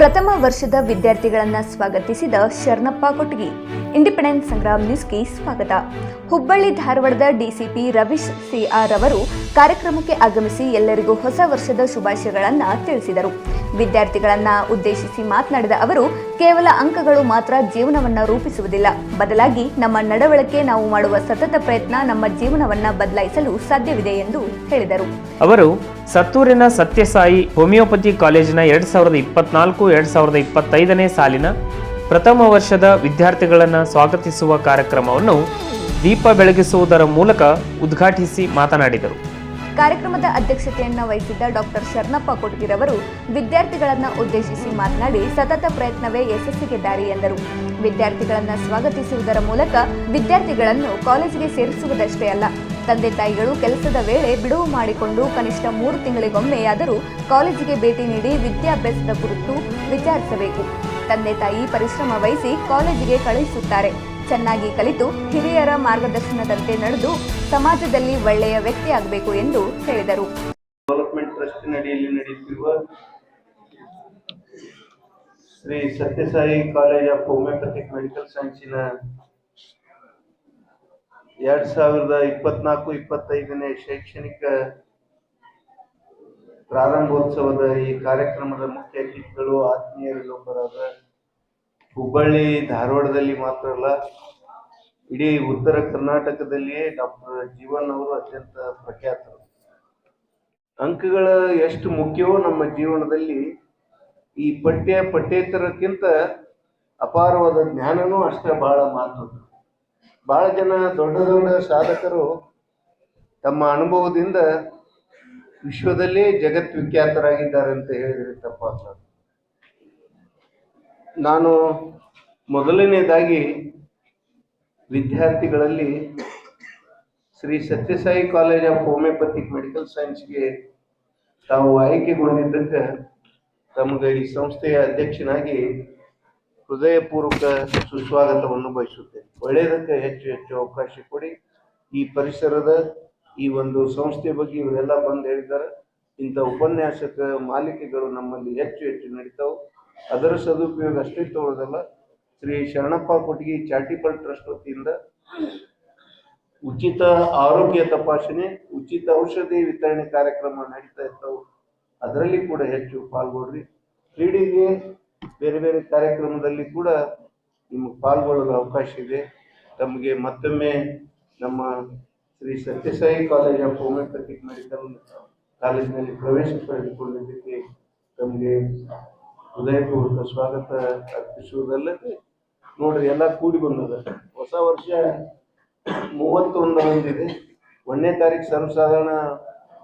ಪ್ರಥಮ ವರ್ಷದ ವಿದ್ಯಾರ್ಥಿಗಳನ್ನು ಸ್ವಾಗತಿಸಿದ ಶರಣಪ್ಪ ಕೊಟ್ಗಿ ಇಂಡಿಪೆಂಡೆಂಟ್ ಸಂಗ್ರಾಮ್ ನ್ಯೂಸ್ಗೆ ಸ್ವಾಗತ. ಹುಬ್ಬಳ್ಳಿ ಧಾರವಾಡದ ಡಿಸಿಪಿ ರವೀಶ್ ಸಿಆರ್ ಅವರು ಕಾರ್ಯಕ್ರಮಕ್ಕೆ ಆಗಮಿಸಿ ಎಲ್ಲರಿಗೂ ಹೊಸ ವರ್ಷದ ಶುಭಾಶಯಗಳನ್ನು ತಿಳಿಸಿದರು. ವಿದ್ಯಾರ್ಥಿಗಳನ್ನ ಉದ್ದೇಶಿಸಿ ಮಾತನಾಡಿದ ಅವರು, ಕೇವಲ ಅಂಕಗಳು ಮಾತ್ರ ಜೀವನವನ್ನ ರೂಪಿಸುವುದಿಲ್ಲ. ಬದಲಾಗಿ ನಮ್ಮ ನಡವಳಿಕೆ ನಾವು ಮಾಡುವ ಸತತ ಪ್ರಯತ್ನ ನಮ್ಮ ಜೀವನವನ್ನ ಬದಲಾಯಿಸಲು ಸಾಧ್ಯವಿದೆ ಎಂದು ಹೇಳಿದರು. ಅವರು, ಸತ್ತೂರಿನ ಸತ್ಯಸಾಯಿ ಹೋಮಿಯೋಪತಿ ಕಾಲೇಜಿನ ಎರಡ್ ಸಾವಿರದ ಇಪ್ಪತ್ನಾಲ್ಕು, ಎರಡ್ ಸಾವಿರದ ಇಪ್ಪತ್ತೈದನೇ ಸಾಲಿನ ಪ್ರಥಮ ವರ್ಷದ ವಿದ್ಯಾರ್ಥಿಗಳನ್ನು ಸ್ವಾಗತಿಸುವ ಕಾರ್ಯಕ್ರಮವನ್ನು ದೀಪ ಬೆಳಗಿಸುವುದರ ಮೂಲಕ ಉದ್ಘಾಟಿಸಿ ಮಾತನಾಡಿದರು. ಕಾರ್ಯಕ್ರಮದ ಅಧ್ಯಕ್ಷತೆಯನ್ನು ವಹಿಸಿದ್ದ ಡಾಕ್ಟರ್ ಶರಣಪ್ಪ ಕೊಟ್ಗಿರವರು ವಿದ್ಯಾರ್ಥಿಗಳನ್ನು ಉದ್ದೇಶಿಸಿ ಮಾತನಾಡಿ ಸತತ ಪ್ರಯತ್ನವೇ ಯಶಸ್ಸಿಗೆ ದಾರಿ ಎಂದರು. ವಿದ್ಯಾರ್ಥಿಗಳನ್ನು ಸ್ವಾಗತಿಸುವುದರ ಮೂಲಕ ವಿದ್ಯಾರ್ಥಿಗಳನ್ನು ಕಾಲೇಜಿಗೆ ಸೇರಿಸುವುದಷ್ಟೇ ಅಲ್ಲ, ತಂದೆ ತಾಯಿಗಳು ಕೆಲಸದ ವೇಳೆ ಬಿಡುವು ಮಾಡಿಕೊಂಡು ಕನಿಷ್ಠ ಮೂರು ತಿಂಗಳಿಗೊಮ್ಮೆಯಾದರೂ ಕಾಲೇಜಿಗೆ ಭೇಟಿ ನೀಡಿ ವಿದ್ಯಾಭ್ಯಾಸದ ಕುರಿತು ವಿಚಾರಿಸಬೇಕು. ತಂದೆ ತಾಯಿ ಪರಿಶ್ರಮ ವಹಿಸಿ ಕಾಲೇಜಿಗೆ ಕಳುಹಿಸುತ್ತಾರೆ. ಚೆನ್ನಾಗಿ ಕಲಿತು ಹಿರಿಯರ ಮಾರ್ಗದರ್ಶನದಂತೆ ನಡೆದು ಸಮಾಜದಲ್ಲಿ ಒಳ್ಳೆಯ ವ್ಯಕ್ತಿಯಾಗಬೇಕು ಎಂದು ಹೇಳಿದರು. ಡೆವಲಪ್ಮೆಂಟ್ ಟ್ರಸ್ಟ್ ನಡೆಯಲ್ಲಿ ನಡೆಯುತ್ತಿರುವ Shri Sathya Sai college of homeopathic medical ಸೈನ್ಸಿನ ಎರಡ್ ಸಾವಿರದ ಇಪ್ಪತ್ನಾಲ್ಕು, ಇಪ್ಪತ್ತೈದನೇ ಶೈಕ್ಷಣಿಕ ಪ್ರಾರಂಭೋತ್ಸವದ ಈ ಕಾರ್ಯಕ್ರಮದ ಮುಖ್ಯ ಅತಿಥಿಗಳು, ಆತ್ಮೀಯರಲ್ಲೊಬ್ಬರಾದ ಹುಬ್ಬಳ್ಳಿ, ಧಾರವಾಡದಲ್ಲಿ ಮಾತ್ರ ಅಲ್ಲ, ಇಡೀ ಉತ್ತರ ಕರ್ನಾಟಕದಲ್ಲಿಯೇ ಡಾಕ್ಟರ್ ಜೀವನ್ ಅವರು ಅತ್ಯಂತ ಪ್ರಖ್ಯಾತರು. ಅಂಕಗಳ ಎಷ್ಟು ಮುಖ್ಯವೋ ನಮ್ಮ ಜೀವನದಲ್ಲಿ ಈ ಪಠ್ಯ ಪಠ್ಯೇತರಕ್ಕಿಂತ ಅಪಾರವಾದ ಜ್ಞಾನನೂ ಅಷ್ಟೇ ಬಹಳ ಮಹತ್ವದ್ದು. ಬಹಳ ಜನ ದೊಡ್ಡ ದೊಡ್ಡ ಸಾಧಕರು ತಮ್ಮ ಅನುಭವದಿಂದ ವಿಶ್ವದಲ್ಲೇ ಜಗತ್ ವಿಖ್ಯಾತರಾಗಿದ್ದಾರೆ ಅಂತ ಹೇಳಿದ್ರೆ ತಪ್ಪಾಗ್ತದೆ ನಾನು ಮೊದಲನೇದಾಗಿ ವಿದ್ಯಾರ್ಥಿಗಳಲ್ಲಿ Shri Sathya Sai college of homeopathic medical ಸೈನ್ಸ್ಗೆ ತಾವು ಆಯ್ಕೆಗೊಂಡಿದ್ದಕ್ಕೆ ತಮಗೆ ಈ ಸಂಸ್ಥೆಯ ಅಧ್ಯಕ್ಷನಾಗಿ ಹೃದಯಪೂರ್ವಕ ಸುಸ್ವಾಗತವನ್ನು ಬಯಸುತ್ತೇನೆ. ಒಳ್ಳೆಯದಕ್ಕೆ ಹೆಚ್ಚು ಹೆಚ್ಚು ಅವಕಾಶ ಕೊಡಿ. ಈ ಪರಿಸರದ ಈ ಒಂದು ಸಂಸ್ಥೆ ಬಗ್ಗೆ ಇವರೆಲ್ಲ ಬಂದು ಹೇಳಿದ್ದಾರೆ. ಇಂಥ ಉಪನ್ಯಾಸಕ ಮಾಲಿಕೆಗಳು ನಮ್ಮಲ್ಲಿ ಹೆಚ್ಚು ಹೆಚ್ಚು ನಡೀತಾವೆ. ಅದರ ಸದುಪಯೋಗ ಅಷ್ಟೇ ತಗೊಳ್ಳೋದಲ್ಲ ಶ್ರೀ ಶರಣಪ್ಪ ಕೊಟ್ಟಿಗೆ ಚಾರಿಟಬಲ್ ಟ್ರಸ್ಟ್ ವತಿಯಿಂದ ಉಚಿತ ಆರೋಗ್ಯ ತಪಾಸಣೆ, ಉಚಿತ ಔಷಧಿ ವಿತರಣೆ ಕಾರ್ಯಕ್ರಮ ನಡೀತಾ ಇರ್ತಾವೆ. ಅದರಲ್ಲಿ ಕೂಡ ಹೆಚ್ಚು ಪಾಲ್ಗೊಳ್ರಿ. ಕ್ರೀಡೆಗೆ ಬೇರೆ ಬೇರೆ ಕಾರ್ಯಕ್ರಮದಲ್ಲಿ ಕೂಡ ನಿಮಗೆ ಪಾಲ್ಗೊಳ್ಳಲು ಅವಕಾಶ ಇದೆ. ತಮಗೆ ಮತ್ತೊಮ್ಮೆ ನಮ್ಮ Shri Sathya Sai college of homeopathic medical ಕಾಲೇಜಿನಲ್ಲಿ ಪ್ರವೇಶ ಪಡೆದುಕೊಂಡಿದ್ದಕ್ಕೆ ತಮಗೆ ಹೃದಯಪೂರ್ವಕ ಸ್ವಾಗತ ಅರ್ಪಿಸುವುದಲ್ಲದೆ ನೋಡ್ರಿ, ಎಲ್ಲ ಕೂಡಿ ಬಂದದ. ಹೊಸ ವರ್ಷ ಮೂವತ್ತೊಂದು ಬಂದಿದೆ. ಒಂದನೇ ತಾರೀಕು ಸರ್ವಸಾಧಾರಣ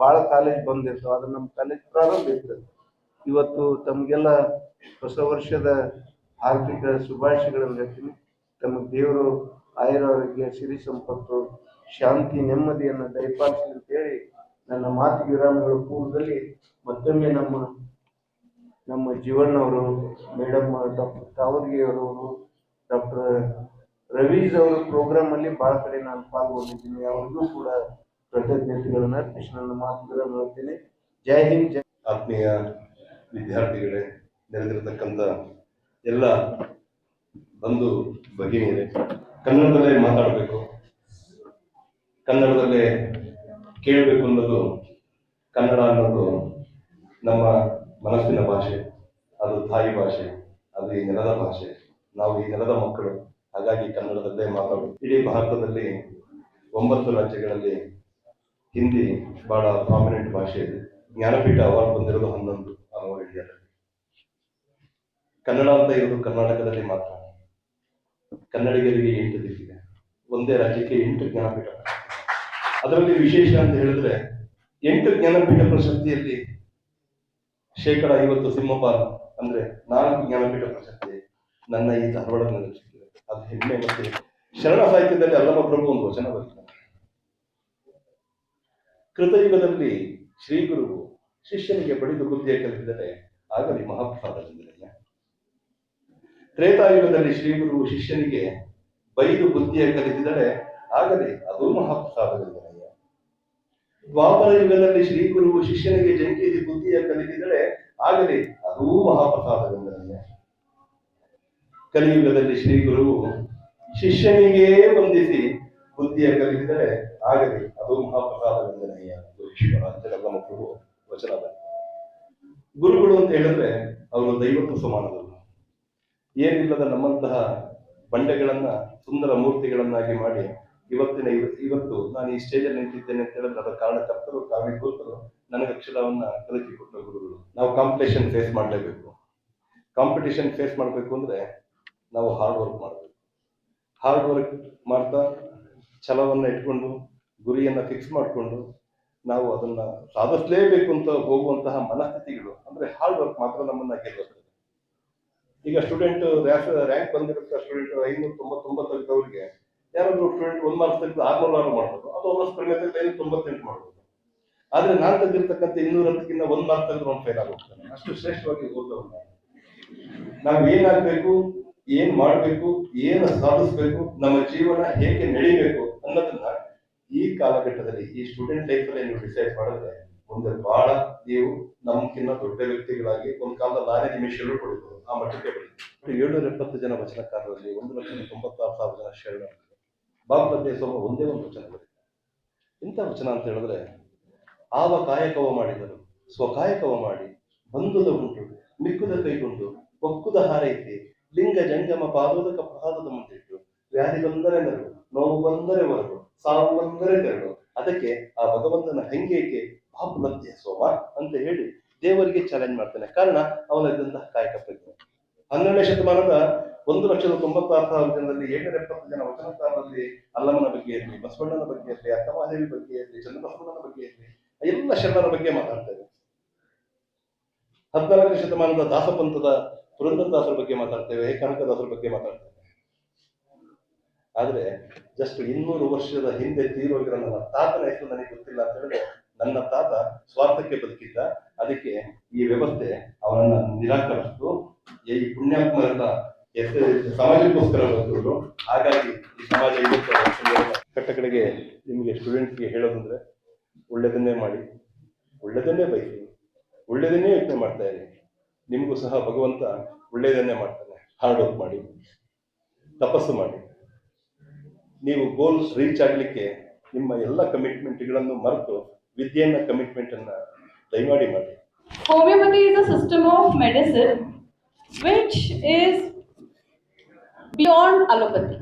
ಭಾಳ ಕಾಲೇಜ್ ಬಂದಿರ್ತಾವೆ ಅದು ನಮ್ಮ ಕಾಲೇಜ್ ಪ್ರಾರಂಭ ಇರ್ತದೆ ಇವತ್ತು ತಮಗೆಲ್ಲ ಹೊಸ ವರ್ಷದ ಆರ್ಥಿಕ ಶುಭಾಶಯಗಳನ್ನು ಹೇಳ್ತೀನಿ. ತಮ್ಮ ದೇವರು ಆಯುರಾರೋಗ್ಯ ಸಿರಿ ಸಂಪತ್ತು, ಶಾಂತಿ, ನೆಮ್ಮದಿಯನ್ನು ದಯಪಾಲಿಸಿ ಅಂತೇಳಿ ನನ್ನ ಮಾತು ವಿರಾಮಗಳ ಪೂರ್ವದಲ್ಲಿ ಮತ್ತೊಮ್ಮೆ ನಮ್ಮ ನಮ್ಮ ಜೀವಣ್ಣವರು ಮೇಡಮ್, ಡಾಕ್ಟರ್ ತಾವರ್ಗಿ ಅವರು, ಡಾಕ್ಟರ್ ರವೀಶ್ ಅವರ ಪ್ರೋಗ್ರಾಮ್ ಅಲ್ಲಿ ಬಹಳ ಕಡೆ ನಾನು ಪಾಲ್ಗೊಂಡಿದ್ದೀನಿ. ಅವರಿಗೂ ಕೂಡ ಕೃತಜ್ಞತೆಗಳನ್ನ, ಕೃಷ್ಣನ ಮಾತುಗಳನ್ನು ಹೇಳ್ತೀನಿ. ಜೈ ಹಿಂದ್, ಜೈ ಆತ್ಮೀಯ ವಿದ್ಯಾರ್ಥಿಗಳೇ, ನೆರೆದಿರತಕ್ಕಂಥ ಎಲ್ಲ ಬಂಧು ಬಗೆಯಿದೆ ಕನ್ನಡದಲ್ಲೇ ಮಾತಾಡಬೇಕು. ಕನ್ನಡದಲ್ಲೇ ಕೇಳಬೇಕು ಅನ್ನೋದು ಕನ್ನಡ ಅನ್ನೋದು ನಮ್ಮ ಮನಸ್ಸಿನ ಭಾಷೆ, ಅದು ತಾಯಿ ಭಾಷೆ, ಅದು ಈ ನೆಲದ ಭಾಷೆ. ನಾವು ಈ ನೆಲದ ಮಕ್ಕಳು, ಹಾಗಾಗಿ ಕನ್ನಡದಲ್ಲೇ ಮಾತಾಡೋದು. ಇಡೀ ಭಾರತದಲ್ಲಿ ಒಂಬತ್ತು ರಾಜ್ಯಗಳಲ್ಲಿ ಹಿಂದಿ ಬಹಳ ಪ್ರಾಮಿನೆಂಟ್ ಭಾಷೆ ಇದೆ. ಜ್ಞಾನಪೀಠ ಅವಾರ್ಡ್ ಬಂದಿರೋದು ಹನ್ನೊಂದು ಇಂಡಿಯಾದಲ್ಲಿ. ಕನ್ನಡ ಅಂತ ಇರೋದು ಕರ್ನಾಟಕದಲ್ಲಿ ಮಾತ್ರ. ಕನ್ನಡಿಗರಿಗೆ ಎಂಟು ದಿಕ್ಕಿದೆ ಒಂದೇ ರಾಜ್ಯಕ್ಕೆ ಎಂಟು ಜ್ಞಾನಪೀಠ ಅದರಲ್ಲಿ ವಿಶೇಷ ಅಂತ ಹೇಳಿದ್ರೆ, ಎಂಟು ಜ್ಞಾನಪೀಠ ಪ್ರಶಸ್ತಿಯಲ್ಲಿ ಶೇಕಡ ಐವತ್ತು ಸಿಂಹಪಾಲ ಅಂದ್ರೆ ನಾಲ್ಕು ಜ್ಞಾನಪೀಠ ಪ್ರಶಸ್ತಿ ನನ್ನ ಈ ಧಾರವಾಡ ಸಿಕ್ಕಿದೆ ಅದು ಹೆಮ್ಮೆ ಮತ್ತೆ ಶರಣ ಸಾಹಿತ್ಯದಲ್ಲಿ ಅಲ್ಲಮ ಪ್ರಭು ಒಂದು ವಚನ ಬರ್ತದೆ ಕೃತಯುಗದಲ್ಲಿ ಶ್ರೀಗುರು ಶಿಷ್ಯನಿಗೆ ಬಡಿದು ಬುದ್ಧಿಯ ಕಲಿಸಿದರೆ ಆಗಲಿ ಮಹಾಪ್ರಸಾದವೆಂದರಯ್ಯ. ತ್ರೇತಾಯುಗದಲ್ಲಿ ಶ್ರೀ ಗುರು ಶಿಷ್ಯನಿಗೆ ಬೈದು ಬುದ್ಧಿಯ ಕಲಿಸಿದರೆ ಆಗಲಿ ಅದು ಮಹಾಪ್ರಸಾದವೆಂದರಯ್ಯ ದ್ವಾಪರ ಯುಗದಲ್ಲಿ ಶ್ರೀ ಗುರುವು ಶಿಷ್ಯನಿಗೆ ಜಂಕಿಸಿ ಬುದ್ಧಿಯ ಕಲಿಸಿದರೆ ಆಗಲಿ, ಅದೂ ಮಹಾಪ್ರಸಾದವೆಂದರೇ ಕಲಿಯುಗದಲ್ಲಿ ಶ್ರೀ ಗುರುವು ಶಿಷ್ಯನಿಗೆ ವಂದಿಸಿ ಬುದ್ಧಿಯ ಕಲಿಸಿದರೆ ಆಗಲಿ, ಅದು ಮಹಾಪ್ರಸಾದವೆಂದನೆಯ ಈಶ್ವರ ಜಗದ ಮಕ್ಕಳು ವಚನದ ಗುರುಗಳು ಅಂತ ಹೇಳಿದ್ರೆ ಅವರು ದೈವತ್ವ ಸಮಾನದಲ್ಲ ಏನಿಲ್ಲದ ನಮ್ಮಂತಹ ಬಂಡೆಗಳನ್ನ ಸುಂದರ ಮೂರ್ತಿಗಳನ್ನಾಗಿ ಮಾಡಿ ಇವತ್ತಿನ ಇವತ್ತು ನಾನು ಈ ಸ್ಟೇಜಲ್ಲಿ ನಿಂತಿದ್ದೇನೆ ಅಂತ ಹೇಳಿದ್ರೆ ಅದರ ಕಾರಣಕರ್ತರು ಕಾರಣೀಭೂತರು ನನಗೆ ಅಕ್ಷರವನ್ನ ಕಲಿಸಿಕೊಟ್ಟ ಗುರುಗಳು. ನಾವು ಕಾಂಪಿಟೇಷನ್ ಫೇಸ್ ಮಾಡಲೇಬೇಕು. ಕಾಂಪಿಟೇಷನ್ ಫೇಸ್ ಮಾಡಬೇಕು ಅಂದ್ರೆ ನಾವು ಹಾರ್ಡ್ ವರ್ಕ್ ಮಾಡಬೇಕು. ಹಾರ್ಡ್ ವರ್ಕ್ ಮಾಡ್ತಾ ಛಲವನ್ನ ಇಟ್ಕೊಂಡು, ಗುರಿಯನ್ನ ಫಿಕ್ಸ್ ಮಾಡಿಕೊಂಡು ನಾವು ಅದನ್ನ ಸಾಧಿಸಲೇಬೇಕು ಅಂತ ಹೋಗುವಂತಹ ಮನಸ್ಥಿತಿಗಳು. ಅಂದ್ರೆ ಹಾರ್ಡ್ ವರ್ಕ್ ಮಾತ್ರ ನಮ್ಮನ್ನ ಗೆಲ್ಲುತ್ತದೆ ಈಗ ಸ್ಟೂಡೆಂಟ್ ರ್ಯಾಂಕ್ ಬಂದಿರುತ್ತೆ ಸ್ಟೂಡೆಂಟ್ ಐನೂರ ತೊಂಬತ್ತೊಂಬತ್ತು ತೆಗೆದವ್ರಿಗೆ ಯಾರಾದ್ರೂ ಸ್ಟೂಡೆಂಟ್ ಒಂದು ಮಾರ್ಕ್ಸ್ ತೆಗೆದು ಆರ್ನೂರು ಆರು ಮಾಡ್ಬೋದು. ಅದು ಒಂದಷ್ಟು ಕಡಿಮೆ ತೆಗೆದು ಐದು ತೊಂಬತ್ತೆಂಟು ಮಾಡ್ಬೋದು. ಆದ್ರೆ ನಾನು ತೆಗೆದಿರ್ತಕ್ಕಂಥ ಇನ್ನೂರ ಹತ್ತಕ್ಕಿಂತ ಒಂದು ಮಾರ್ಕ್ ತೆಗೆದು ಅವ್ನು ಫೇಲ್ ಆಗೋಗ್ತಾನೆ. ಅಷ್ಟು ಶ್ರೇಷ್ಠವಾಗಿ ಓದೋರು ನಾವು. ಏನಾಗಬೇಕು ಏನ್ ಮಾಡಬೇಕು, ಏನು ಸಾಧಿಸ್ಬೇಕು, ನಮ್ಮ ಜೀವನ ಹೇಗೆ ನಡಿಬೇಕು ಅನ್ನೋದನ್ನ ಈ ಕಾಲಘಟ್ಟದಲ್ಲಿ ಈ ಸ್ಟೂಡೆಂಟ್ ಲೈಫ್ ಅಲ್ಲಿ ನೀವು ಡಿಸೈಡ್ ಮಾಡಿದ್ರೆ ಮುಂದೆ ಬಹಳ ನೀವು ನಮ್ಗಿನ್ನ ದೊಡ್ಡ ವ್ಯಕ್ತಿಗಳಾಗಿ ಒಂದು ಕಾಲದ ನಾನೇ ನಿಮಿಷಗಳು ಪಡಿಬೋದು ಆ ಮಟ್ಟಕ್ಕೆ ಏಳ್ನೂರ ಎಪ್ಪತ್ತು ಜನ ವಚನಕಾರರಲ್ಲಿ ಒಂದು ಲಕ್ಷದ ತೊಂಬತ್ತಾರು ಸಾವಿರ ಜನ ಶರಣ ಸೋಮ ಒಂದೇ ಒಂದು ವಚನ ಬರೀತಾರೆ. ಇಂಥ ವಚನ ಅಂತ ಹೇಳಿದ್ರೆ, ಆವ ಕಾಯಕವ ಮಾಡಿದರು ಸ್ವಕಾಯಕವ ಮಾಡಿ, ಬಂಧುದ ಉಂಟು, ಮಿಕ್ಕುದ ಕೈಗೊಂಡು, ಒಕ್ಕುದ ಹಾರೈಸಿ ಲಿಂಗ ಜಂಗಮ ಪಾದೋದಕ ಪ್ರಸಾದದ ಮುಂದಿಟ್ಟು, ವ್ಯಾಧಿ ಬಂದರೆ ನೆರಳು, ನೋವು ಬಂದರೆ ಹೊರಡು ಸಾವು ಬಂದರೆ ತೆರಳು ಅದಕ್ಕೆ ಆ ಭಗವಂತನ ಹಂಗೇಕೆ ಪಾಪಲದ್ಯ ಸೋಮ ಅಂತ ಹೇಳಿ ದೇವರಿಗೆ ಚಾಲೆಂಜ್ ಮಾಡ್ತಾನೆ. ಕಾರಣ ಅವನದ್ದಂತಹ ಕಾಯಕ ಪ್ರಜ್ಞೆ. ಹನ್ನೆರಡನೇ ಶತಮಾನದ ಒಂದು ಲಕ್ಷದ ತೊಂಬತ್ತಾರು ಸಾವಿರ ಜನರಲ್ಲಿ ಏಳ್ನೂರ ಎಪ್ಪತ್ತು ಜನ ವಚನಕಾರರಲ್ಲಿ ಅಲ್ಲಮ್ಮನ ಬಗ್ಗೆ ಇರಲಿ, ಬಸವಣ್ಣನ ಬಗ್ಗೆ ಇರಲಿ, ಅಕ್ಕಮಹಾದೇವಿ ಬಗ್ಗೆ ಇರಲಿ ಚನ್ನಬಸವಣ್ಣನ ಬಗ್ಗೆ ಇರಲಿ, ಎಲ್ಲ ಶರಣರ ಬಗ್ಗೆ ಮಾತಾಡ್ತೇವೆ ಹದಿನಾಲ್ಕನೇ ಶತಮಾನದ ದಾಸಪಂಥದ ಪುರಂದರದಾಸರ ಬಗ್ಗೆ ಮಾತಾಡ್ತೇವೆ ಕನಕದಾಸರ ಬಗ್ಗೆ ಮಾತಾಡ್ತೇವೆ ಆದ್ರೆ ಜಸ್ಟ್ ಇನ್ನೂರು ವರ್ಷದ ಹಿಂದೆ ತೀರೋಗಿರೋ ನನ್ನ ತಾತನ ಹೆಸರು ನನಗೆ ಗೊತ್ತಿಲ್ಲ ಅಂತ ಹೇಳಿದ್ರೆ ನನ್ನ ತಾತ ಸ್ವಾರ್ಥಕ್ಕೆ ಬದುಕಿದ್ದ. ಅದಕ್ಕೆ ಈ ವ್ಯವಸ್ಥೆ ಅವನನ್ನ ನಿರಾಕರಿಸ್ತು. ಈ ಪುಣ್ಯಾತ್ಮರನ್ನ ಹೆಸರು ಸಮಾಜಕ್ಕೋಸ್ಕರ ಬಂದವರು ಹಾಗಾಗಿ ಈ ಸಮಾಜ ಕಟ್ಟ ಕಡೆಗೆ ನಿಮಗೆ ಸ್ಟೂಡೆಂಟ್ಸ್ಗೆ ಹೇಳೋದಂದ್ರೆ ಒಳ್ಳೆಯದನ್ನೇ ಮಾಡಿ, ಒಳ್ಳೆಯದನ್ನೇ ಬಯಸಿ, ಒಳ್ಳೆಯದನ್ನೇ ಯೋಚನೆ ಮಾಡ್ತಾ ಇರಿ. ನಿಮಗೂ ಸಹ ಭಗವಂತ ಒಳ್ಳೆಯದನ್ನೇ ಮಾಡ್ತಾನೆ. ಹಾರ್ಡ್ ವರ್ಕ್ ಮಾಡಿ, ತಪಸ್ಸು ಮಾಡಿ. ನೀವು ಗೋಲ್ ರೀಚ್ ಆಗಲಿಕ್ಕೆ ನಿಮ್ಮ ಎಲ್ಲ ಕಮಿಟ್ಮೆಂಟ್ಗಳನ್ನು ಮರೆತು ವಿದ್ಯೆಯನ್ನ ಕಮಿಟ್ಮೆಂಟ್ ಅನ್ನ ದಯಮಾಡಿ ಮಾಡಿ. Homeopathy is a system of medicine which is beyond allopathy.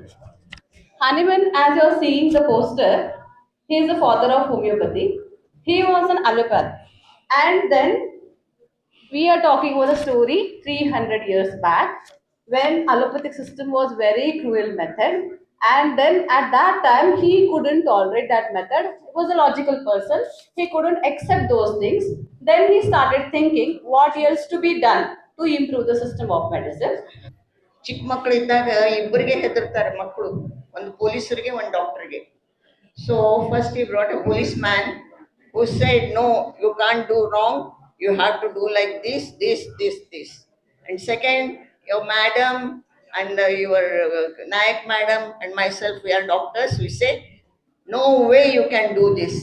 Hahnemann, as you're seeing the poster, he is the father of homeopathy. He was an allopath. And then we are talking about a story 300 years back when allopathic system was very cruel method and then at that time he couldn't tolerate that method he was a logical person he couldn't accept those things then he started thinking what else to be done to improve the system of medicine ಚಿಕ್ಕ ಮಕ್ಕಳು ಇದ್ದಾಗ ಇಬ್ಬರಿಗೆ ಹೆದರ್ತಾರೆ ಮಕ್ಕಳು ಒಂದು ಪೊಲೀಸರಿಗೆ, ಒಂದು ಡಾಕ್ಟರ್ಗೆ. So first he brought a policeman who said no you can't do wrong you have to do like this this this this and second your madam and your Nayak madam and myself we are doctors we say no way you can do this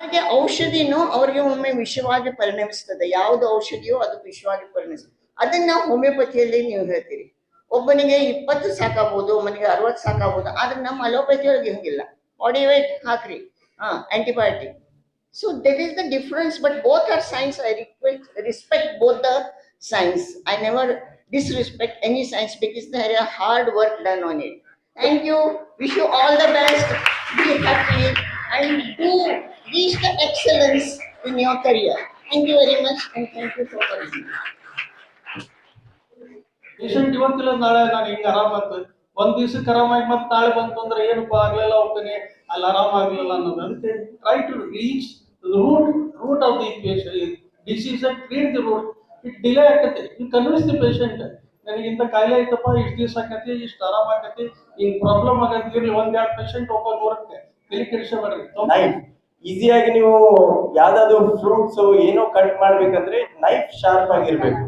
ಹಾಗೆ ಔಷಧಿನೂ ಅವ್ರಿಗೆ ಒಮ್ಮೆ ವಿಷವಾಗಿ ಪರಿಣಮಿಸ್ತದೆ. ಯಾವುದು ಔಷಧಿಯೋ ಅದು ವಿಷವಾಗಿ ಪರಿಣಮಿಸ್ತದೆ. ಅದನ್ನ ಹೋಮಿಯೋಪತಿಯಲ್ಲಿ ನೀವು ಹೇಳ್ತೀರಿ. ಒಬ್ಬನಿಗೆ ಇಪ್ಪತ್ತು ಸಾಕಾಗ್ಬೋದು ಒಬ್ಬನಿಗೆ ಅರವತ್ತು ಸಾಕಾಗ್ಬೋದು ಆದ್ರೆ ನಮ್ಮ ಅಲೋಪತಿ ಒಳಗೆ ಹಂಗಿಲ್ಲ ಬಾಡಿ ವೇಟ್ ಹಾಕ್ರಿ ಹಾ antibiotic so that is the difference but both are science I request respect both the science I never disrespect any science because there is hard work done on it. Thank you. Wish you all the best. Be happy and do reach the excellence in your career. Thank you very much and thank you for listening. Patient ಇವತ್ತಿಲ್ಲ ನಾಳೆ ನಾನು ಹಿಂಗ ಅಂತ. ಒಂದ್ ದಿವ್ಸಕ್ಕೆ ಆರಾಮಾಗಿ ಮತ್ತೆ ನಾಳೆ ಬಂತು ಅಂದ್ರೆ ಏನಪ್ಪ, ಆಗ್ಲಿಲ್ಲ ಹೋಗ್ತಾನೆ ಅಲ್ಲಿ ಆರಾಮ ಆಗ್ಲಿಲ್ಲ ಅನ್ನೋದು. ಅದಕ್ಕೆ try to reach root root of the patient disease create the root it delay ಆಕತಿ. ಯು ಕನ್ವಿನ್ಸ್ ದಿ ಪೇಷಂಟ್ ನನಗಿಂತ ಕಾಯಿಲೆ ಐತಪ್ಪ ಇಷ್ಟು ದಿವಸ ಆಕತಿ, ಇಷ್ಟು ಆರಾಮ ಆಕತಿ, ಹಿಂಗ್ ಪ್ರಾಬ್ಲಮ್ ಆಗತ್ತೆ ಇರ್ಲಿ, ಒಂದ್ ಎರಡು ಪೇಷಂಟ್ ಒಬ್ಬ ಬರುತ್ತೆ ತಲೆ ನೈಫ್ ಈಸಿಯಾಗಿ ನೀವು ಯಾವ್ದಾದ್ರು ಫ್ರೂಟ್ಸ್ ಏನೋ ಕಟ್ ಮಾಡ್ಬೇಕಂದ್ರೆ ನೈಫ್ ಶಾರ್ಪ್ ಆಗಿರ್ಬೇಕು.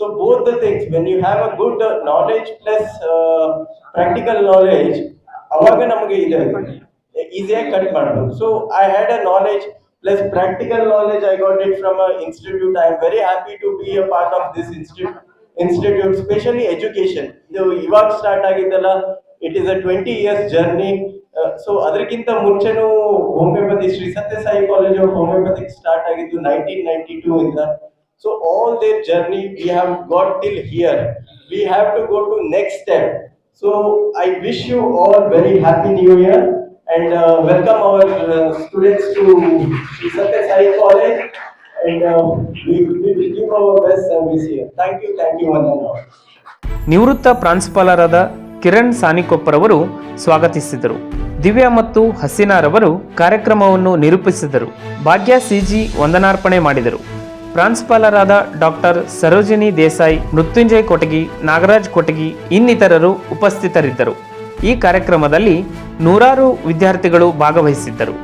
So both the things when you have a good knowledge plus practical knowledge ಅವಾಗ ನಮಗೆ ಇದೆ ಈಸಿಯಾಗಿ ಕಟ್ ಮಾಡ್ಬೋದು so I had a knowledge plus practical knowledge I got it from an institute. I am very happy to be a part of this institute, institute, especially education. ಇದು ಇವಾಗ start ಆಗಿದ್ದಲ್ಲ it is a twenty years journey so ಅದಕ್ಕಿಂತ ಮುಂಚೆನೂ homeopathy Shri Sathya Sai college of homeopathy start ಆಗಿದ್ದು nineteen ninety two ಇಂದ so all their journey we have got till here we have to go to next step so I wish you all very happy new year and uh, welcome our uh, students to Satya Sai College. And uh, we, we give our best service here. Thank you, thank you one and all. ನಿವೃತ್ತ ಪ್ರಾಂಶುಪಾಲರಾದ ಕಿರಣ್ ಸಾನಿಕೊಪ್ಪರವರು ಸ್ವಾಗತಿಸಿದರು. ದಿವ್ಯಾ ಮತ್ತು ಹಸೀನಾರವರು ಕಾರ್ಯಕ್ರಮವನ್ನು ನಿರೂಪಿಸಿದರು. ಭಾಗ್ಯ CG ವಂದನಾರ್ಪಣೆ ಮಾಡಿದರು. ಪ್ರಾಂಶುಪಾಲರಾದ doctor Sarojini Desai, Mrityunjaya Kotagi, Nagaraj Kotagi ಇನ್ನಿತರರು ಉಪಸ್ಥಿತರಿದ್ದರು. ಈ ಕಾರ್ಯಕ್ರಮದಲ್ಲಿ ನೂರಾರು ವಿದ್ಯಾರ್ಥಿಗಳು ಭಾಗವಹಿಸಿದ್ದರು.